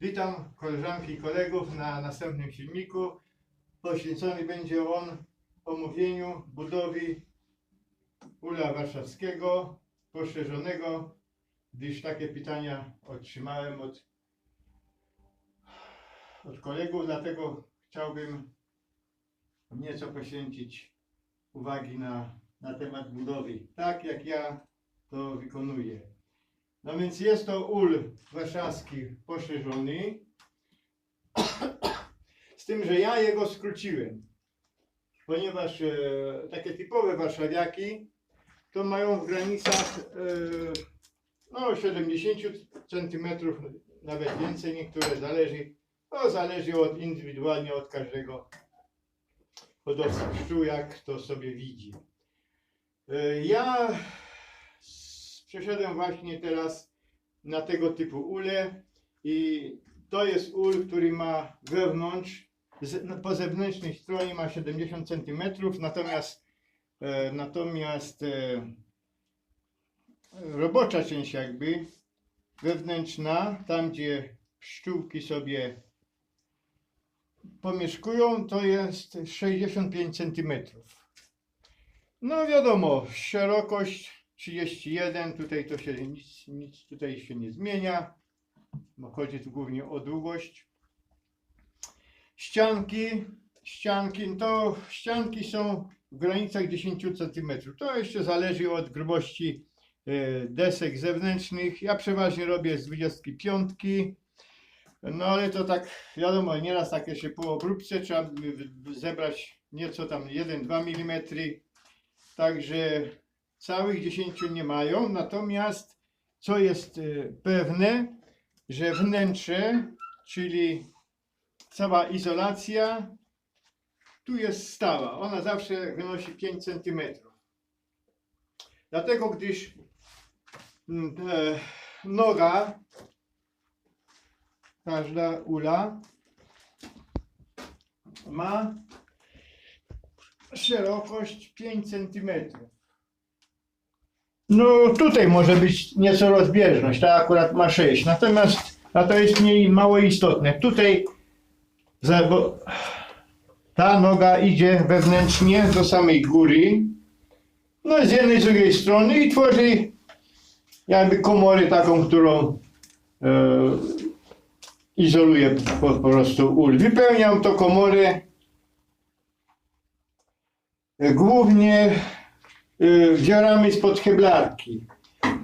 Witam koleżanki i kolegów na następnym filmiku. Poświęcony będzie on omówieniu budowy ula warszawskiego poszerzonego, gdyż takie pytania otrzymałem od, od kolegów, dlatego chciałbym nieco poświęcić uwagi na, na temat budowy, tak jak ja to wykonuję. No więc jest to ul warszawski poszerzony, z tym, że ja jego skróciłem, ponieważ e, takie typowe warszawiaki to mają w granicach e, no 70 cm, nawet więcej, niektóre zależy, to zależy od, indywidualnie od każdego hodowcy pszczół, jak to sobie widzi. E, Ja przeszedłem właśnie teraz na tego typu ule i to jest ul, który ma wewnątrz, no, po zewnętrznej stronie ma 70 cm, natomiast, e, natomiast e, robocza część jakby wewnętrzna, tam gdzie pszczółki sobie pomieszkują, to jest 65 cm. No wiadomo, szerokość 31, tutaj to się nic, nic tutaj się nie zmienia, bo chodzi tu głównie o długość. Ścianki, ścianki, to ścianki są w granicach 10 cm. To jeszcze zależy od grubości e, desek zewnętrznych. Ja przeważnie robię z 25. No ale to tak, wiadomo, nieraz takie się po obróbce trzeba zebrać nieco tam 1-2 mm. Także całych 10 nie mają, natomiast co jest e, pewne, że wnętrze, czyli cała izolacja, tu jest stała. Ona zawsze wynosi 5 cm. Dlatego, gdyż mm, e, noga, każda ula ma szerokość 5 cm. No tutaj może być nieco rozbieżność, ta akurat ma 6, natomiast a to jest mniej mało istotne. Tutaj za, ta noga idzie wewnętrznie do samej góry, no z jednej, z drugiej strony i tworzy jakby komorę taką, którą e, izoluje po, po prostu ul. Wypełniam to komorę e, głównie y, wiorami spod heblarki.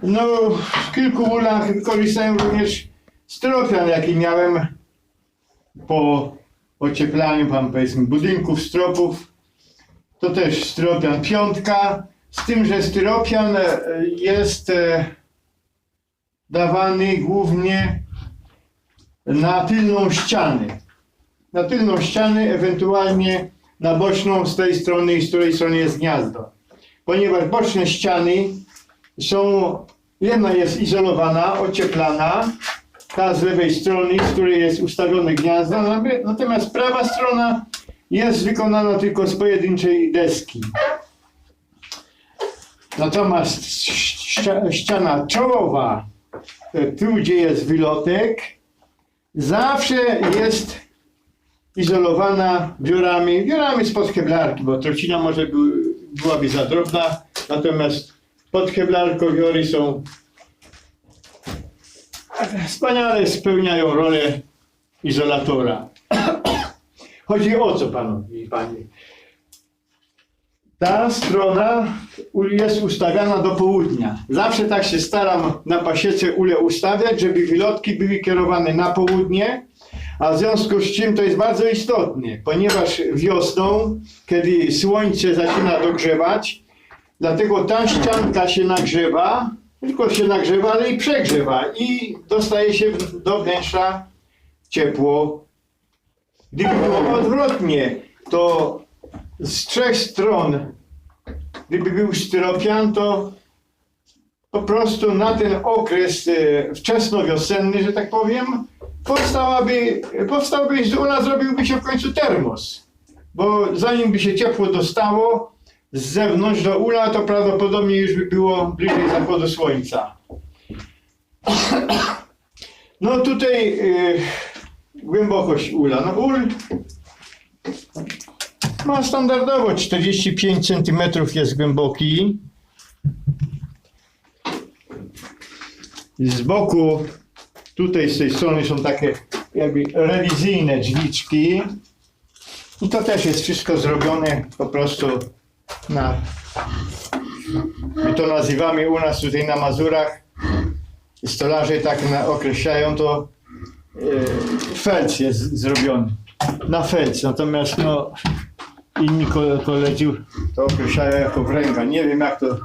No, w kilku ulach wykorzystałem również stropian, jaki miałem po ocieplaniu, pan powiedzmy, budynków, stropów. To też styropian piątka, z tym, że styropian e, jest e, dawany głównie na tylną ścianę. Na tylną ścianę, ewentualnie na boczną z tej strony, z której strony jest gniazdo ponieważ boczne ściany są, jedna jest izolowana, ocieplana, ta z lewej strony, z której jest ustawione gniazdo, natomiast- prawa strona jest wykonana tylko z pojedynczej deski. Natomiast ścia- ściana czołowa, e, tu gdzie jest wylotek, zawsze jest izolowana wiorami, wiorami spod keblarki, bo trocina może by, byłaby za drobna, natomiast pod keblarką wiory są wspaniale spełniają rolę izolatora. Chodzi o co panowie i panie? Ta strona jest ustawiana do południa. Zawsze tak się staram na pasiece ule ustawiać, żeby wylotki były kierowane na południe, a w związku z czym to jest bardzo istotne, ponieważ wiosną, kiedy słońce zaczyna dogrzewać, dlatego ta ścianka się nagrzewa, tylko się nagrzewa, ale i przegrzewa i dostaje się do wnętrza ciepło. Gdyby było odwrotnie, to z trzech stron, gdyby był styropian, to po prostu na ten okres e, wczesnowiosenny, że tak powiem, powstałaby, powstałby z ula zrobiłby się w końcu termos. Bo zanim by się ciepło dostało z zewnątrz do ula, to prawdopodobnie już by było bliżej zachodu słońca. No tutaj y, głębokość ula. No ul ma standardowo 45 cm jest głęboki. Z boku, tutaj z tej strony są takie jakby rewizyjne drzwiczki. I to też jest wszystko zrobione po prostu na, my to nazywamy u nas tutaj na Mazurach, stolarze tak na, określają to, e, felc jest zrobiony, na felc, natomiast no inni ko- koledzy to określają jako wręga. Nie wiem jak to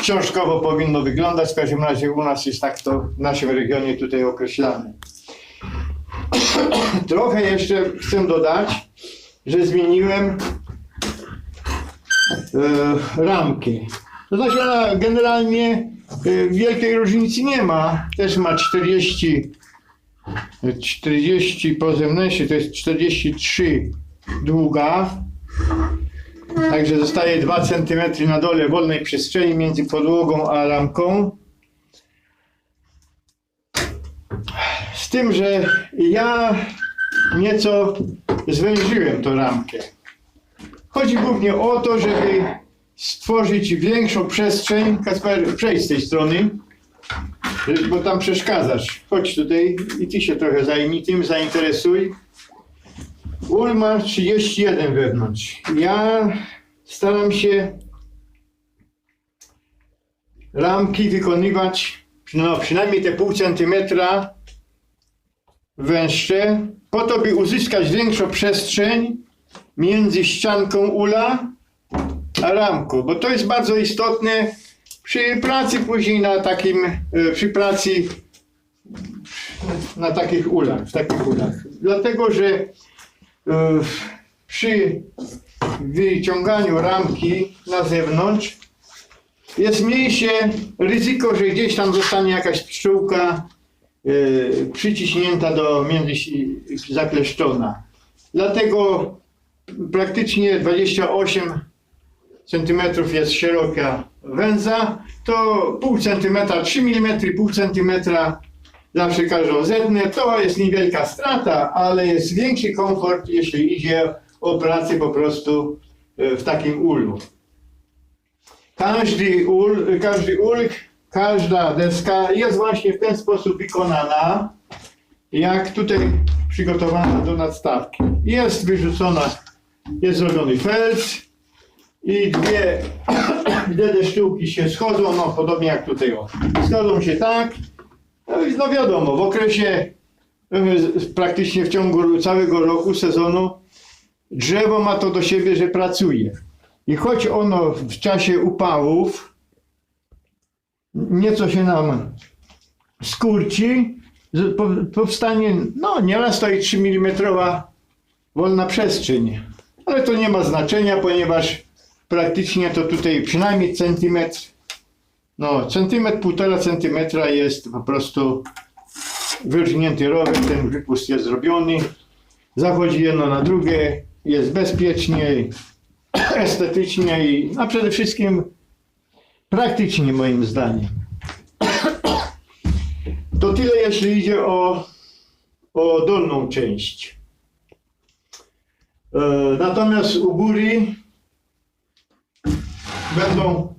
książkowo powinno wyglądać, w każdym razie u nas jest tak to w naszym regionie tutaj określane. Trochę jeszcze chcę dodać, że zmieniłem e, ramki. To znaczy ona generalnie e, wielkiej różnicy nie ma. Też ma 40 40 po zewnętrznej to jest 43 długa. Także zostaje 2 cm na dole wolnej przestrzeni między podłogą a ramką. Z tym, że ja nieco zwężyłem tą ramkę. Chodzi głównie o to, żeby stworzyć większą przestrzeń. Kasper, przejdź z tej strony, bo tam przeszkadzasz. Chodź tutaj i ty się trochę zajmij tym, zainteresuj. Ul ma 31 wewnątrz. Ja staram się ramki wykonywać no, przynajmniej te pół centymetra węższe, po to, by uzyskać większą przestrzeń między ścianką ula a ramką, bo to jest bardzo istotne przy pracy później na takim, e, przy pracy na takich ulach, w takich ulach. Dlatego, że przy wyciąganiu ramki na zewnątrz jest mniejsze ryzyko, że gdzieś tam zostanie jakaś pszczółka e, przyciśnięta do między zakleszczona. Dlatego praktycznie 28 centymetrów jest szeroka węza, to pół centymetra, 3 mm, pół centymetra zawsze każą zetnę. To jest niewielka strata, ale jest większy komfort, jeśli idzie o pracę po prostu e, w takim ulu. Każdy ul, każdy ul, każda deska jest właśnie w ten sposób wykonana, jak tutaj przygotowana do nadstawki. Jest wyrzucona, jest zrobiony felc i dwie, dwie deszczułki się schodzą, no podobnie jak tutaj o. Schodzą się tak, no i no wiadomo, w okresie y, praktycznie w ciągu całego roku, sezonu drzewo ma to do siebie, że pracuje. I choć ono w czasie upałów nieco się nam skurci, powstanie, no nieraz i 3 mm wolna przestrzeń. Ale to nie ma znaczenia, ponieważ praktycznie to tutaj przynajmniej centymetr, no centymetr, półtora centymetra jest po prostu wyrżnięty rowek, ten wypust jest zrobiony, zachodzi jedno na drugie, jest bezpieczniej, estetycznie i a przede wszystkim praktycznie moim zdaniem. To tyle jeśli idzie o, o dolną część. E, natomiast u góry będą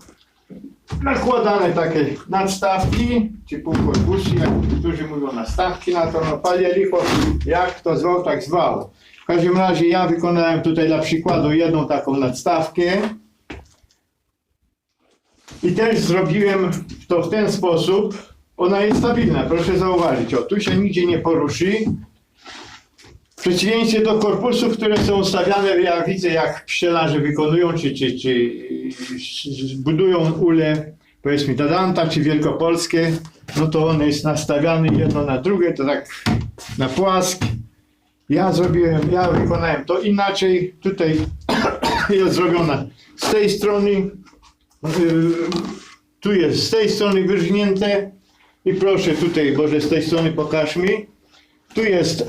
nakładane takie nadstawki, czy półkorpusy, jak niektórzy mówią nastawki na to, no licho, jak to zwał, tak zwał. W każdym razie ja wykonałem tutaj dla przykładu jedną taką nadstawkę. I też zrobiłem to w ten sposób, ona jest stabilna, proszę zauważyć, o tu się nigdzie nie poruszy, w przeciwieństwie do korpusów, które są stawiane, ja widzę jak pszczelarze wykonują, czy, czy, czy budują ule, powiedzmy Tadanta, czy Wielkopolskie, no to one jest nastawiane jedno na drugie, to tak na płask. Ja zrobiłem, ja wykonałem to inaczej, tutaj jest zrobiona z tej strony, y, tu jest z tej strony wyrżnięte i proszę tutaj, Boże, z tej strony pokaż mi. Tu jest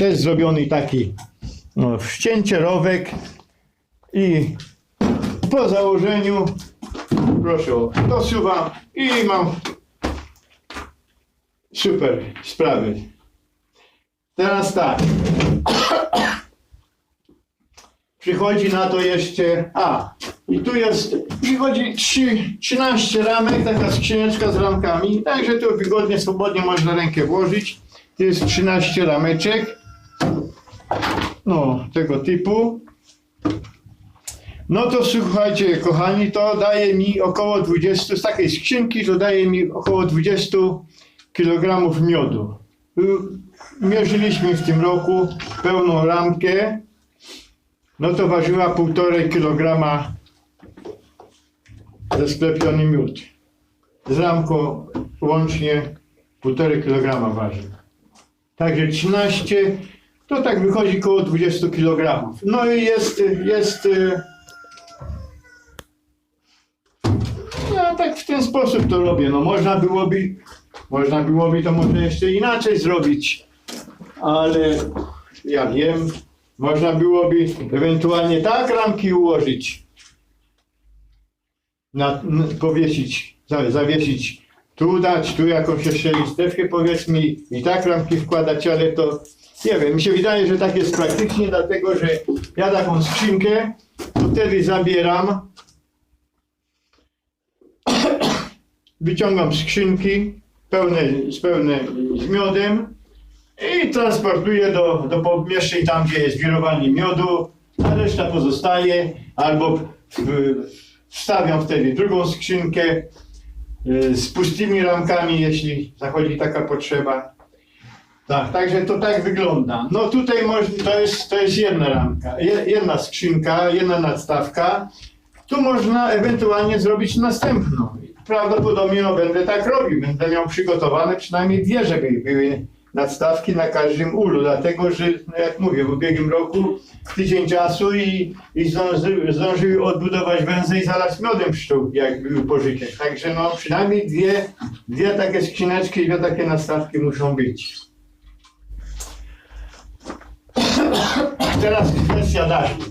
też zrobiony taki no, rowek i po założeniu proszę o dosuwam i mam Super sprawy. Teraz tak. Przychodzi na to jeszcze. A, i tu jest. Przychodzi trzy- 13 ramek, taka skrzyneczka z ramkami. Także tu wygodnie, swobodnie można rękę włożyć. Tu jest 13 rameczek. No, tego typu. No to słuchajcie, kochani, to daje mi około 20, z takiej skrzynki to daje mi około 20 kg miodu. Mierzyliśmy w tym roku pełną ramkę, no to ważyła 1,5 kg ze sklepiony miód. Z ramką łącznie 1,5 kg waży. Także 13, to tak wychodzi około 20 kg. No i jest, jest Ja tak w ten sposób to robię. No można byłoby, można byłoby to może jeszcze inaczej zrobić, ale ja wiem, można byłoby ewentualnie tak ramki ułożyć, na, n- powiesić, za, zawiesić, tu dać, tu jakąś jeszcze listewkę powiedzmy i tak ramki wkładać, ale to nie wiem, mi się wydaje, że tak jest praktycznie, dlatego że ja taką skrzynkę to wtedy zabieram wyciągam skrzynki pełne, z pełne z miodem i transportuję do, do pomieszczeń tam, gdzie jest wirowanie miodu, a reszta pozostaje, albo wstawiam wtedy drugą skrzynkę y, z pustymi ramkami, jeśli zachodzi taka potrzeba. Tak, także to tak wygląda. No tutaj można, to, jest, to jest jedna ramka, je- jedna skrzynka, jedna nadstawka. Tu można ewentualnie zrobić następną. Prawdopodobnie no, będę tak robił. Będę miał przygotowane przynajmniej dwie, żeby były nadstawki na każdym ulu. Dlatego, że no, jak mówię, w ubiegłym roku tydzień czasu i, i zdąży, zdążyły odbudować węzeł i zalać miodem pszczół, jak były pożycie. Także no przynajmniej dwie, dwie takie skrzyneczki, dwie takie nadstawki muszą być. Teraz kwestia daszku.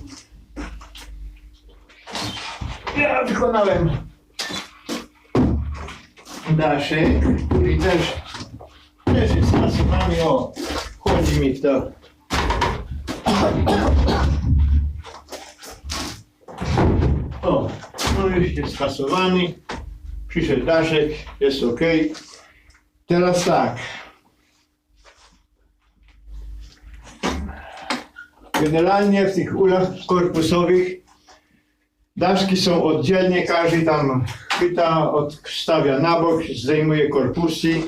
Ja wykonałem daszek, który też, też jest masowany. O, chodzi mi w to. O, no już jest spasowany. Przyszedł daszek, jest ok. Teraz tak. Generalnie w tych ulach korpusowych Daszki są oddzielnie, każdy tam chwyta, odstawia na bok, zdejmuje korpusy.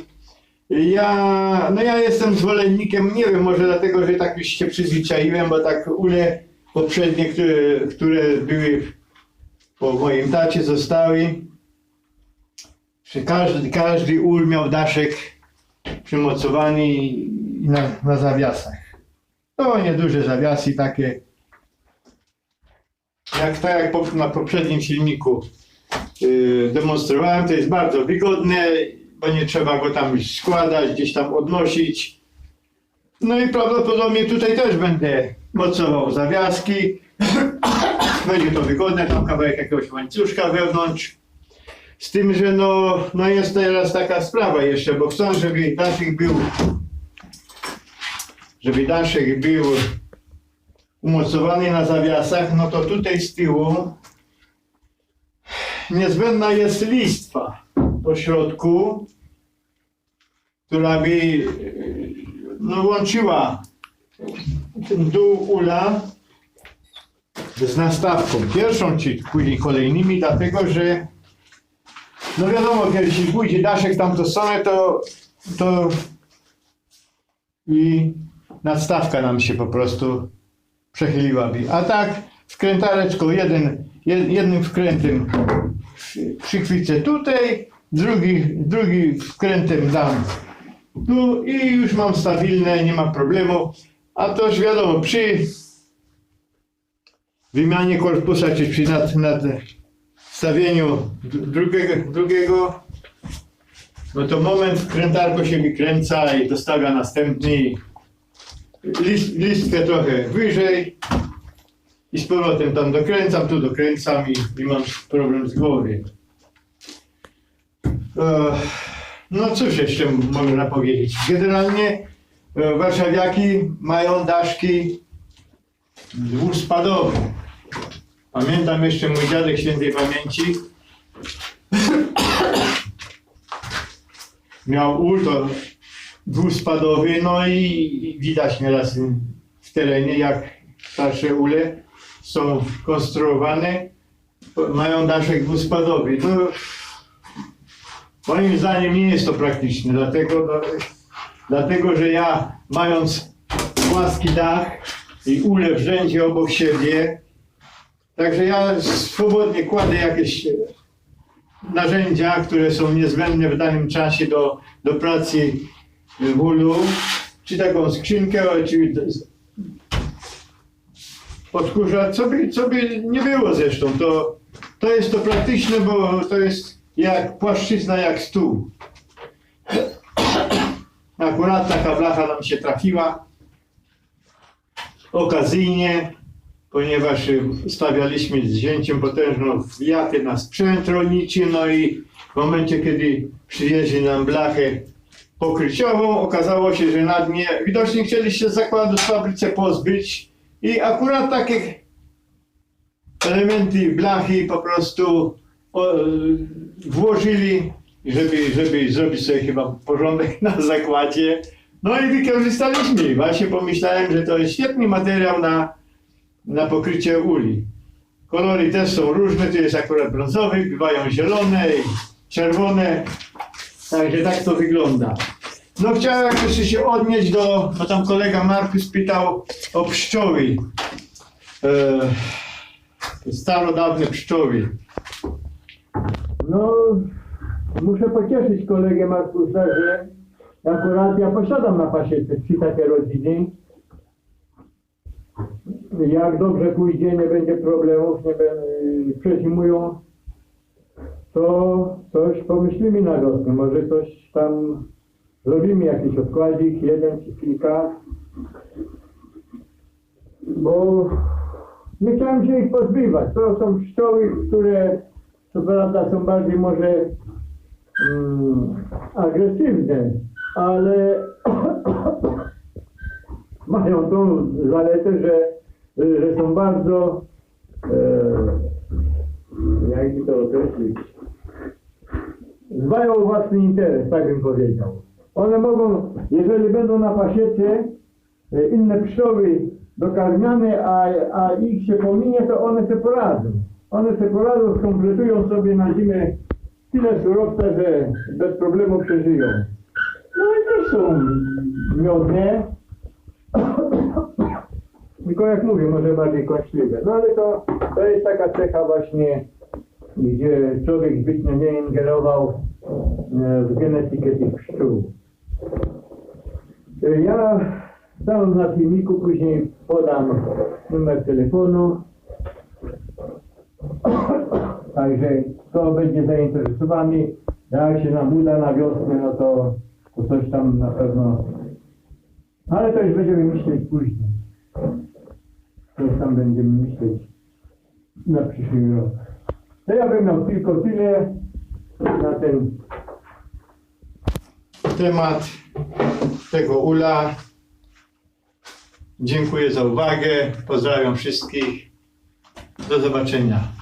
Ja, no ja jestem zwolennikiem, nie wiem, może dlatego, że tak już się przyzwyczaiłem, bo tak ule poprzednie, które, które były po moim tacie zostały, każdy, każdy ul miał daszek przymocowany na, na zawiasach. To nieduże zawiasy takie, jak tak jak na poprzednim filmiku yy, demonstrowałem, to jest bardzo wygodne, bo nie trzeba go tam składać, gdzieś tam odnosić. No i prawdopodobnie tutaj też będę mocował zawiaski. Będzie to wygodne, tam kawałek jakiegoś łańcuszka wewnątrz. Z tym, że no, no jest teraz taka sprawa jeszcze, bo chcą, żeby daszek był żeby daszek był umocowany na zawiasach, no to tutaj z tyłu niezbędna jest listwa po środku, która by no, łączyła ten dół ula z nastawką. Pierwszą, czy później kolejnymi, dlatego że no wiadomo, kiedy jeśli pójdzie daszek tam to strony, to, to i nadstawka nam się po prostu przechyliłaby. A tak wkrętareczką jeden, jed- jednym wkrętem przy- przychwycę tutaj, drugi, drugi wkrętem dam tu i już mam stabilne, nie ma problemu. A to już wiadomo, przy wymianie korpusa, czy przy nad, nad wstawieniu dru- drugiego, drugiego, no to moment wkrętarko się wykręca i dostawia następny list, listkę trochę wyżej i z powrotem tam dokręcam, tu dokręcam i, i mam problem z głowy. No cóż jeszcze można powiedzieć. Generalnie e, warszawiaki mają daszki dwuspadowe. Pamiętam jeszcze mój dziadek świętej pamięci miał ul dwuspadowy, no i widać nieraz w terenie jak starsze ule są konstruowane, mają daszek dwuspadowy. No, Moim zdaniem nie jest to praktyczne, dlatego, dlatego że ja mając płaski dach i ule w rzędzie obok siebie, także ja swobodnie kładę jakieś narzędzia, które są niezbędne w danym czasie do, do pracy w ulu, czy taką skrzynkę, czy odkurzacz, co by, co by nie było zresztą, to, to jest to praktyczne, bo to jest jak płaszczyzna, jak stół. Akurat taka blacha nam się trafiła okazyjnie, ponieważ y, stawialiśmy z zięciem potężną wiatę na sprzęt rolniczy, no i w momencie, kiedy przywieźli nam blachę pokryciową, okazało się, że na dnie widocznie chcieli się zakładu w fabryce pozbyć i akurat takie elementy blachy po prostu o, włożyli, żeby, żeby zrobić sobie chyba porządek na zakładzie. No i wykorzystaliśmy. Właśnie pomyślałem, że to jest świetny materiał na, na pokrycie uli. Kolory też są różne, tu jest akurat brązowy, bywają zielone i czerwone. Także tak to wygląda. No chciałem jeszcze się odnieść do, bo tam kolega Markus pytał o pszczoły. E, starodawne pszczoły. No, muszę pocieszyć kolegę Markusa, że akurat ja posiadam na pasiece trzy takie rodziny. Jak dobrze pójdzie, nie będzie problemów, nie będą, przezimują, to coś pomyślimy na wiosnę. Może coś tam zrobimy, jakiś odkładzik, jeden czy kilka. Bo nie chciałem się ich pozbywać. To są pszczoły, które co prawda są bardziej może mm, agresywne, ale mają tą zaletę, że, że są bardzo e, jakby to określić dbają o własny interes, tak bym powiedział. One mogą, jeżeli będą na pasiece e, inne pszczoły dokarmiane, a, a ich się pominie, to one się poradzą. One się poradzą, skompletują sobie na zimę tyle surowca, że bez problemu przeżyją. No i też są miodne. Tylko jak mówię, może bardziej kłaśliwe. No ale to, to jest taka cecha właśnie, gdzie człowiek zbytnio nie ingerował e, w genetykę tych pszczół. E, Ja tam na filmiku później podam numer telefonu. Także kto będzie zainteresowany, jak się nam uda na wiosnę, no to, to coś tam na pewno. Ale to już będziemy myśleć później. Coś tam będziemy myśleć na przyszły rok. To ja bym miał tylko tyle na ten temat tego ula. Dziękuję za uwagę. Pozdrawiam wszystkich. Do zobaczenia.